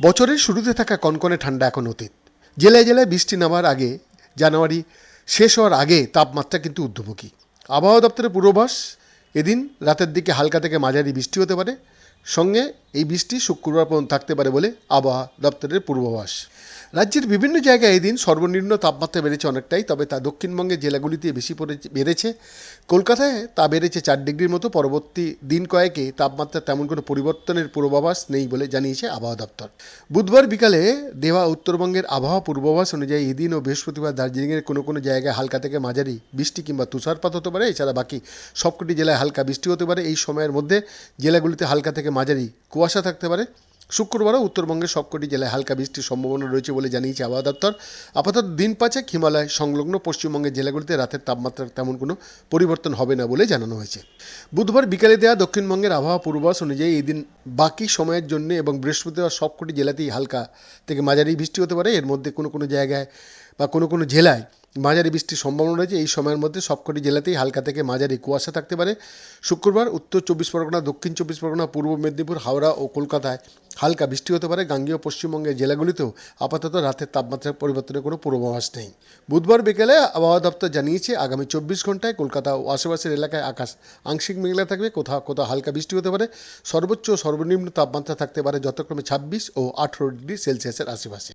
বছরের শুরুতে থাকা কনকনে ঠান্ডা এখন অতীত। জেলায় জেলায় বৃষ্টি নামার আগে জানুয়ারি শেষ হওয়ার আগে তাপমাত্রা কিন্তু ঊর্ধ্বমুখী। আবহাওয়া দপ্তরের পূর্বাভাস, এদিন রাতের দিকে হালকা থেকে মাঝারি বৃষ্টি হতে পারে। সঙ্গে এই বৃষ্টি শুক্রবার পর্যন্ত থাকতে পারে বলে আবহাওয়া দপ্তরের পূর্বাভাস। রাজ্যের বিভিন্ন জায়গায় এদিন সর্বনিম্ন তাপমাত্রা বেড়েছে অনেকটাই, তবে তা দক্ষিণবঙ্গের জেলাগুলিতে বেশি বেড়েছে। কলকাতায় তা বেড়েছে চার ডিগ্রির মতো, পরবর্তী দিন কয়েকে তাপমাত্রা তেমন কোনো পরিবর্তনের পূর্বাভাস নেই বলে জানিয়েছে আবহাওয়া দপ্তর। বুধবার বিকালে দেওয়া উত্তরবঙ্গের আবহাওয়া পূর্বাভাস অনুযায়ী এদিন ও বৃহস্পতিবার দার্জিলিংয়ের কোনো কোনো জায়গায় হালকা থেকে মাঝারি বৃষ্টি কিংবা তুষারপাত হতে পারে, এছাড়া বাকি সবকটি জেলায় হালকা বৃষ্টি হতে পারে। এই সময়ের মধ্যে জেলাগুলিতে হালকা থেকে মাঝারি কুয়াশা থাকতে পারে। শুক্রবারও উত্তরবঙ্গের সবকটি জেলায় হালকা বৃষ্টির সম্ভাবনা রয়েছে বলে জানিয়েছে আবহাওয়া দপ্তর। আপাতত দিন পাঁচেক হিমালয় সংলগ্ন পশ্চিমবঙ্গের জেলাগুলিতে রাতের তাপমাত্রার তেমন কোনো পরিবর্তন হবে না বলে জানানো হয়েছে। বুধবার বিকালে দেওয়া দক্ষিণবঙ্গের আবহাওয়া পূর্বাভাস অনুযায়ী এই দিন বাকি সময়ের জন্য এবং বৃহস্পতিবার সবকটি জেলাতেই হালকা থেকে মাঝারি বৃষ্টি হতে পারে। এর মধ্যে কোনো কোনো জায়গায় বা কোনো কোনো জেলায় মাঝারি বৃষ্টির সম্ভাবনা রয়েছে। এই সময়ের মধ্যে সবকটি জেলাতেই হালকা থেকে মাঝারি কুয়াশা থাকতে পারে। শুক্রবার উত্তর চব্বিশ পরগনা, দক্ষিণ চব্বিশ পরগনা, পূর্ব মেদিনীপুর, হাওড়া ও কলকাতায় হালকা বৃষ্টি হতে পারে। গাঙ্গীয় পশ্চিমবঙ্গের জেলাগুলিতেও আপাতত রাতের তাপমাত্রার পরিবর্তনের কোনো পূর্বাভাস নেই। বুধবার বিকেলে আবহাওয়া দপ্তর জানিয়েছে, আগামী চব্বিশ ঘন্টায় কলকাতা ও আশেপাশের এলাকায় আকাশ আংশিক মেঘলা থাকবে। কোথাও কোথাও হালকা বৃষ্টি হতে পারে। সর্বোচ্চ সর্বনিম্ন তাপমাত্রা থাকতে পারে যথাক্রমে ছাব্বিশ ও আঠেরো ডিগ্রি সেলসিয়াসের আশেপাশে।